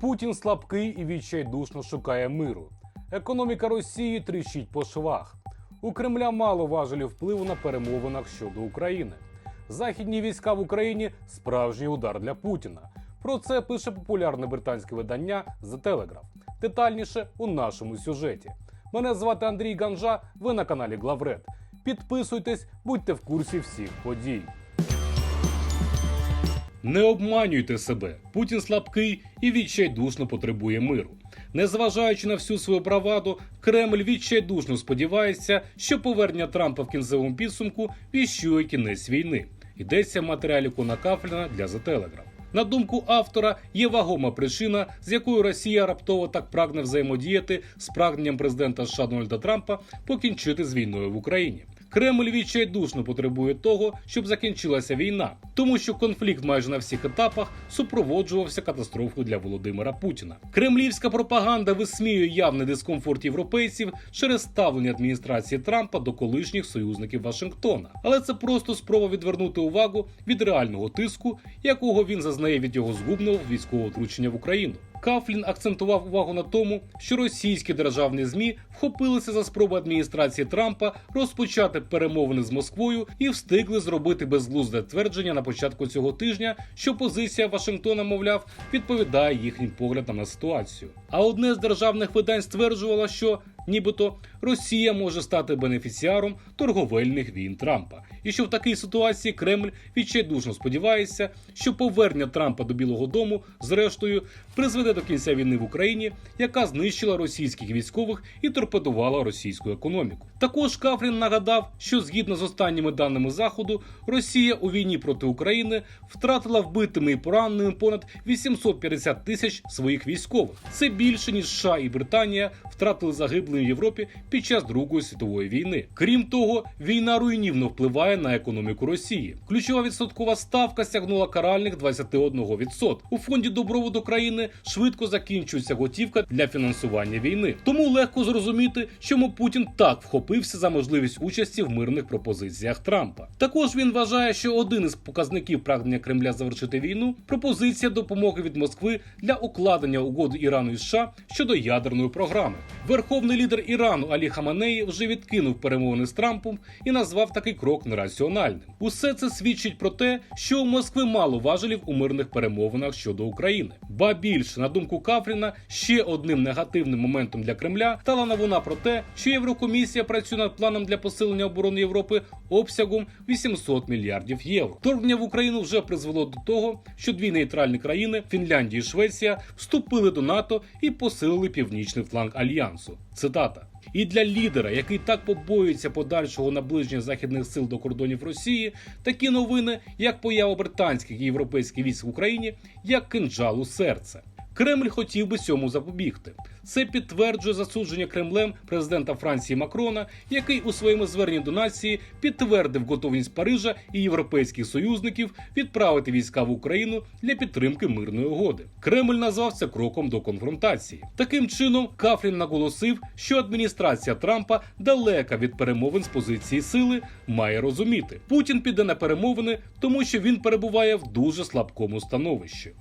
Путін слабкий і відчайдушно шукає миру. Економіка Росії тріщить по швах. У Кремля мало важелів впливу на перемовинах щодо України. Західні війська в Україні справжній удар для Путіна. Про це пише популярне британське видання The Telegraph. Детальніше у нашому сюжеті. Мене звати Андрій Ганжа. Ви на каналі Главред. Підписуйтесь, будьте в курсі всіх подій. Не обманюйте себе. Путін слабкий і відчайдушно потребує миру. Незважаючи на всю свою браваду, Кремль відчайдушно сподівається, що повернення Трампа в кінцевому підсумку віщує кінець війни. Йдеться в матеріалі Кона Кафліна для The Telegraph. На думку автора, є вагома причина, з якою Росія раптово так прагне взаємодіяти з прагненням президента США Дональда Трампа покінчити з війною в Україні. Кремль відчайдушно потребує того, щоб закінчилася війна, тому що конфлікт майже на всіх етапах супроводжувався катастрофою для Володимира Путіна. Кремлівська пропаганда висміює явний дискомфорт європейців через ставлення адміністрації Трампа до колишніх союзників Вашингтона. Але це просто спроба відвернути увагу від реального тиску, якого він зазнає від його згубного військового втручення в Україну. Кафлін акцентував увагу на тому, що російські державні змі вхопилися за спробу адміністрації Трампа розпочати перемовини з Москвою і встигли зробити безглузде твердження на початку цього тижня, що позиція Вашингтона, мовляв, відповідає їхнім поглядам на ситуацію. А одне з державних видань стверджувало, що нібито Росія може стати бенефіціаром торговельних війн Трампа, і що в такій ситуації Кремль відчайдушно сподівається, що повернення Трампа до Білого Дому, зрештою, призведе до кінця війни в Україні, яка знищила російських військових і торпедувала російську економіку. Також Кафрін нагадав, що згідно з останніми даними заходу, Росія у війні проти України втратила вбитими і пораненими понад 850 тисяч своїх військових. Це більше ніж США і Британія втратили загиблими в Європі під час Другої світової війни. Крім того, війна руйнівно впливає на економіку Росії. Ключова відсоткова ставка сягнула каральних 21%. У фонді добробуту країни швидко закінчується готівка для фінансування війни. Тому легко зрозуміти, чому Путін так вхопився за можливість участі в мирних пропозиціях Трампа. Також він вважає, що один із показників прагнення Кремля завершити війну пропозиція допомоги від Москви для укладення угоди Ірану і США щодо ядерної програми. Верховний лідер Ірану Алі Хаманеї вже відкинув перемовини з Трампом і назвав такий крок нераціональним. Усе це свідчить про те, що у Москви мало важелів у мирних перемовинах щодо України. Ба більше, на думку Кафріна, ще одним негативним моментом для Кремля стала новина про те, що Єврокомісія працює над планом для посилення оборони Європи обсягом 800 мільярдів євро. Торгнення в Україну вже призвело до того, що дві нейтральні країни Фінляндія і Швеція вступили до НАТО і посилили північний фланг альянсу. Цитата. І для лідера, який так побоюється подальшого наближення західних сил до кордонів Росії, такі новини, як поява британських і європейських військ в Україні, як кинджал у серце. Кремль хотів би цьому запобігти. Це підтверджує засудження Кремлем президента Франції Макрона, який у своєму зверненні до нації підтвердив готовність Парижа і європейських союзників відправити війська в Україну для підтримки мирної угоди. Кремль назвав це кроком до конфронтації. Таким чином, Кафрін наголосив, що адміністрація Трампа далека від перемовин з позиції сили, має розуміти, Путін піде на перемовини, тому що він перебуває в дуже слабкому становищі.